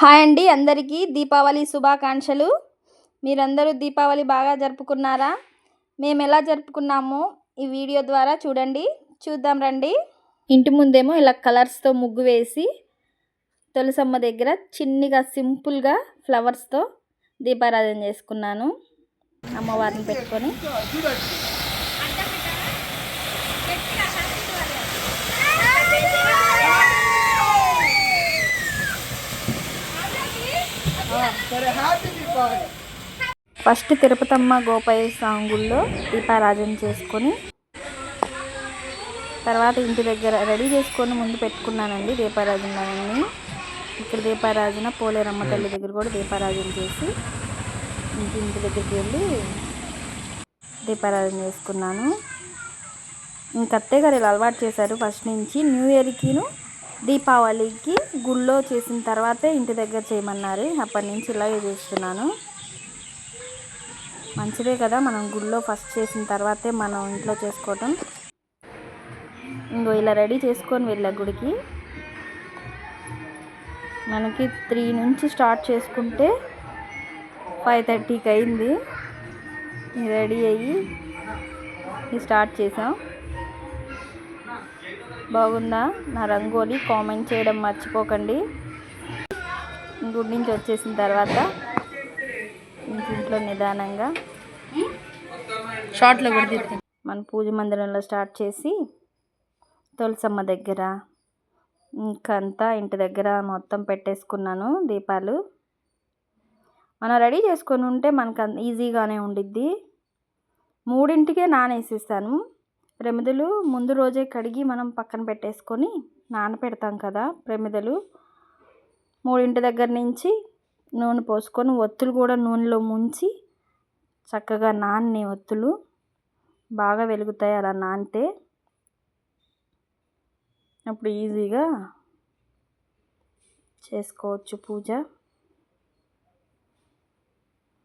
Hi అండి అందరికీ దీపావళి శుభాకాంక్షలు. మీరందరూ దీపావళి బాగా జరుపుకున్నారా? మేము ఎలా జరుపుకున్నామో ఈ వీడియో ద్వారా చూడండి చూద్దాం రండి. ఇంటి ముందేమో ఇలా కలర్స్తో ముగ్గు వేసి తులసమ్మ దగ్గర చిన్నగా సింపుల్గా ఫ్లవర్స్తో దీపారాధన చేసుకున్నాను. అమ్మవారిని పెట్టుకొని. ఫస్ట్ తిరుపతమ్మ గోపయ్య సాంగుల్లో దీపారాజన చేసుకొని తర్వాత ఇంటి దగ్గర రెడీ చేసుకొని ముందు పెట్టుకున్నానండి దీపారాధనలన్నీ ఇక్కడ దీపారాజన పోలేరమ్మ తల్లి దగ్గర కూడా దీపారాజన చేసి ఇంటి ఇంటి దగ్గరికి వెళ్ళి దీపారాజన చేసుకున్నాను. ఇంక అత్తయ్య గారు ఇలా అలవాటు చేశారు ఫస్ట్ నుంచి న్యూ ఇయర్కిను దీపావళికి గుళ్ళో చేసిన తర్వాతే ఇంటి దగ్గర చేయమన్నారు. అప్పటి నుంచి ఇలాగే చేస్తున్నాను. మంచిదే కదా మనం గుళ్ళో ఫస్ట్ చేసిన తర్వాతే మనం ఇంట్లో చేసుకోవటం. ఇంకో ఇలా రెడీ చేసుకొని వెళ్ళా గుడికి. మనకి త్రీ నుంచి స్టార్ట్ చేసుకుంటే ఫైవ్ థర్టీకి అయింది. రెడీ అయ్యి స్టార్ట్ చేసాం. బాగుందా నా రంగోలి కామెంట్ చేయడం మర్చిపోకండి. గుడి నుంచి వచ్చేసిన తర్వాత ఇంట్లో నిదానంగా షార్ట్లో కూడా మన పూజ మందిరంలో స్టార్ట్ చేసి తులసమ్మ దగ్గర ఇంకంతా ఇంటి దగ్గర మొత్తం పెట్టేసుకున్నాను దీపాలు. మనం రెడీ చేసుకొని ఉంటే మనకు అంత ఈజీగానే ఉండిద్ది. మూడింటికే నానేసిస్తాను. ప్రమిదలు ముందు రోజే కడిగి మనం పక్కన పెట్టేసుకొని నానపెడతాం కదా ప్రమిదలు. మూడింటి దగ్గర నుంచి నూనె పోసుకొని ఒత్తులు కూడా నూనెలో ముంచి చక్కగా నాన్నే ఒత్తులు. బాగా వెలుగుతాయి అలా నానితే. అప్పుడు ఈజీగా చేసుకోవచ్చు పూజ.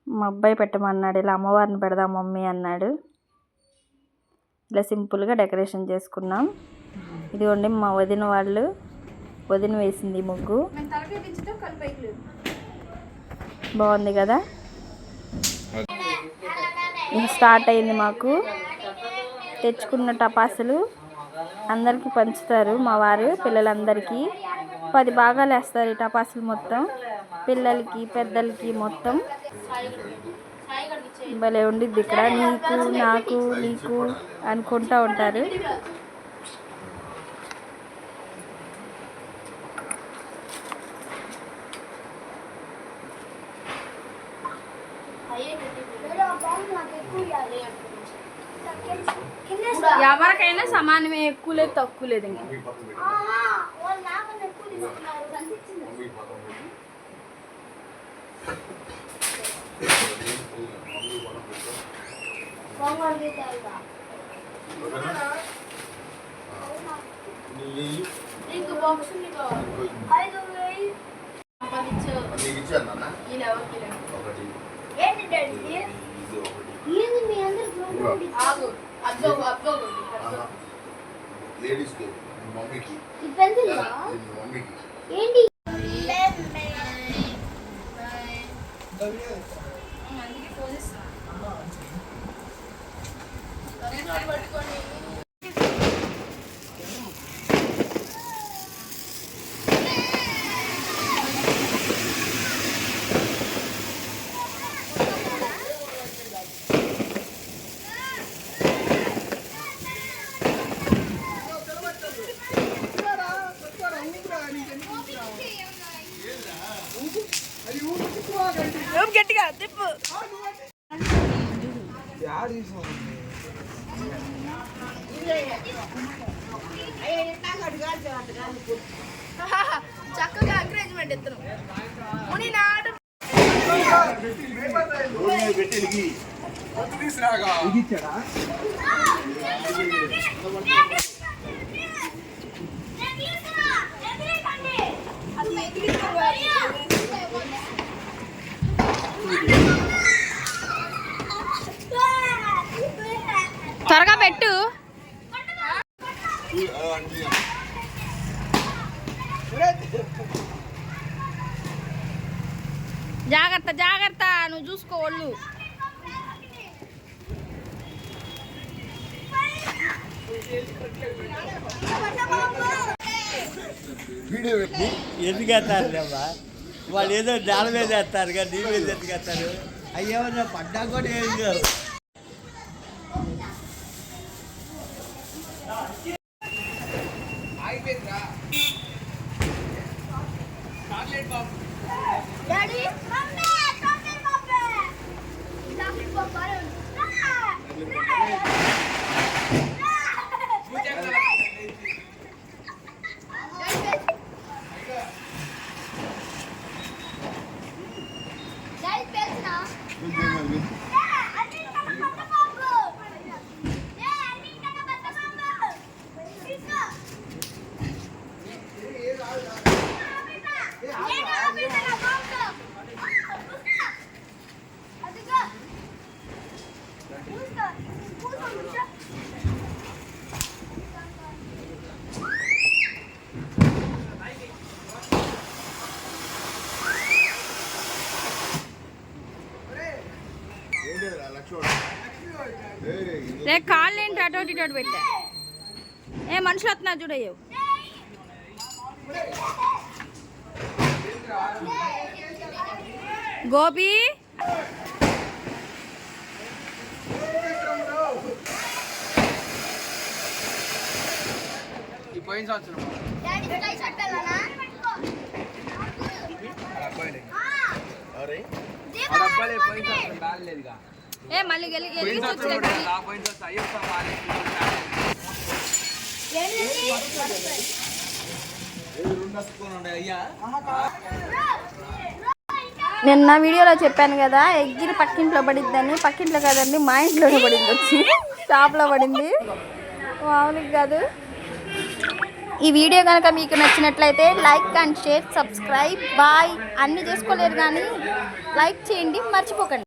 మా అబ్బాయి పెట్టమన్నాడు ఇలా అమ్మవారిని పెడదాం మమ్మీ అన్నాడు. ఇలా సింపుల్గా డెకరేషన్ చేసుకున్నాం. ఇదిగోండి మా వదిన వాళ్ళు వదిన వేసింది ముగ్గు. బాగుంది కదా? స్టార్ట్ అయింది మాకు. తెచ్చుకున్న టపాసులు అందరికీ పంచుతారు మా వారు పిల్లలందరికీ. పది భాగాలు వేస్తారు ఈ టపాసులు మొత్తం. పిల్లలకి పెద్దలకి మొత్తం. భలే ఉండిద్ది ఇక్కడ. నీకు నాకు నీకు అనుకుంటా ఉంటారు. ఎవరికైనా సమానమే ఎక్కువ లేదు తక్కువ లేదు ఇంకా. లేడీస్కి మమ్మీకి. మమ్మీకి. గట్టిగా చక్కగా ఎంకరేజ్మెంట్ ఇస్తున్నాం ముని నాడు త్వరగా పెట్టు. జాగ్రత్త జాగ్రత్త. నువ్వు చూసుకో ఒళ్ళు. ఎందుకు వేస్తారు అమ్మా? వాళ్ళు ఏదో నేల మీద వేస్తారు కానీ నీ మీద ఎందుకు వేస్తారు? అయ్యేమన్నా పడ్డా కూడా ఏం కాదు Daddy? Mummy! Chocolate pop! Chocolate pop! Chocolate pop! ఏంటి అటు ఇటు అటు పెట్టా ఏ మనుషులు వస్తున్నారు చూడయ్యవు గోపి ఈ పోయిన సంవత్సరం డాడీ స్కై షాట్ వెళ్ళానా ఆ డబ్బాలే పోయిన సంవత్సరం బ్యాల్ లేదుగా ఏ మళ్ళీ నిన్న వీడియోలో చెప్పాను కదా ఎగ్గిరి పక్కింట్లో పడిద్దని పక్కింట్లో కాదండి మా ఇంట్లోనే పడింది వచ్చి. షాప్లో పడింది. మామూలుగా కాదు. ఈ వీడియో కనుక మీకు నచ్చినట్లయితే like and share subscribe bye అన్నీ చేసుకోలేరు కానీ లైక్ చేయండి మర్చిపోకండి.